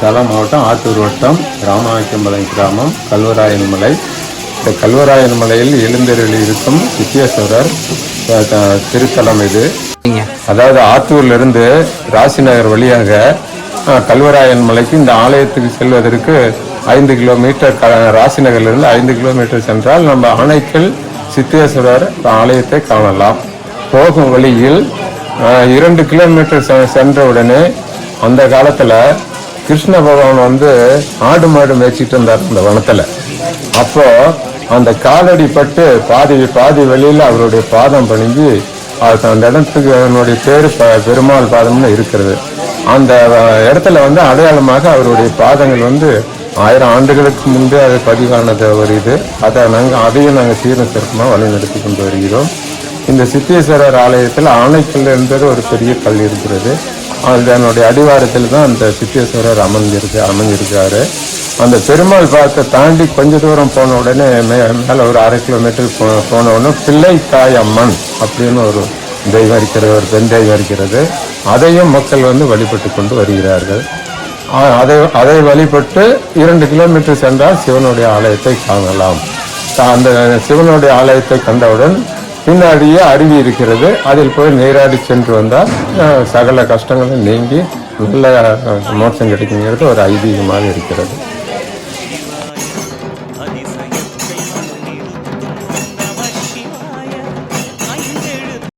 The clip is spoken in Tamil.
சேலம் மாவட்டம் ஆத்தூர் வட்டம் ராமநாயக்கம்பாளையம் கிராமம் கல்வராயன் மலை இந்த கல்வராயன் மலையில் எழுந்தருளி இருக்கும் த- திருத்தலம் இது. அதாவது ஆத்தூர்ல இருந்து ராசிநகர் வழியாக கல்வராயன் மலைக்கு இந்த ஆலயத்துக்கு செல்வதற்கு ஐந்து கிலோமீட்டர் க- ராசிநகர்ல இருந்து ஐந்து கிலோமீட்டர் சென்றால் நம்ம ஆனைக்கல் சித்தேஸ்வரர் ஆலயத்தை காணலாம். போகும் வழியில் இரண்டு கிலோமீட்டர் செ- சென்ற உடனே அந்த காலத்துல கிருஷ்ண பகவான் வந்து ஆடு மாடு மேய்ச்சிட்டு இருந்தார் அந்த வனத்துல. அப்போ அந்த காலடி பட்டு பாதி பாதி வழியில அவருடைய பாதம் பணிஞ்சு அது அந்த இடத்துக்கு அவனுடைய பேர் பெருமாள் பாதம்னு இருக்கிறது. அந்த இடத்துல வந்து அடையாளமாக அவருடைய பாதங்கள் வந்து ஆயிரம் ஆண்டுகளுக்கு முன்பே அது பதிவானது ஒரு இது. அதை நாங்கள் அதையும் நாங்கள் சீரும் சிறப்பமாக வழிநடத்தி கொண்டு வருகிறோம். இந்த சித்தேஸ்வரர் ஆலயத்தில் ஆணைக்கல் என்பது ஒரு பெரிய கல் இருக்கிறது. அதனுடைய அடிவாரத்தில் தான் அந்த சித்தேஸ்வரர் அமர்ந்திருக்கு அமைஞ்சிருக்காரு அந்த பெருமாள் பார்க்க தாண்டி கொஞ்ச தூரம் போன உடனே மே மேலே ஒரு அரை கிலோமீட்டர் போ போன உடனே பிள்ளைத்தாய் அம்மன் அப்படின்னு ஒரு தெய்வம் இருக்கிறது ஒரு பெண் தெய்வம் இருக்கிறது. அதையும் மக்கள் வந்து வழிபட்டு கொண்டு வருகிறார்கள். அதை அதை வழிபட்டு இரண்டு கிலோமீட்டர் சென்றால் சிவனுடைய ஆலயத்தை காணலாம். அந்த சிவனுடைய ஆலயத்தை கண்டவுடன் பின்னாடியே அருவி இருக்கிறது. அதில் போய் நீராடி சென்று வந்தால் சகல கஷ்டங்களும் நீங்கி நல்ல மோட்சம் கிடைக்குங்கிறது ஒரு ஐதீகமாக இருக்கிறது.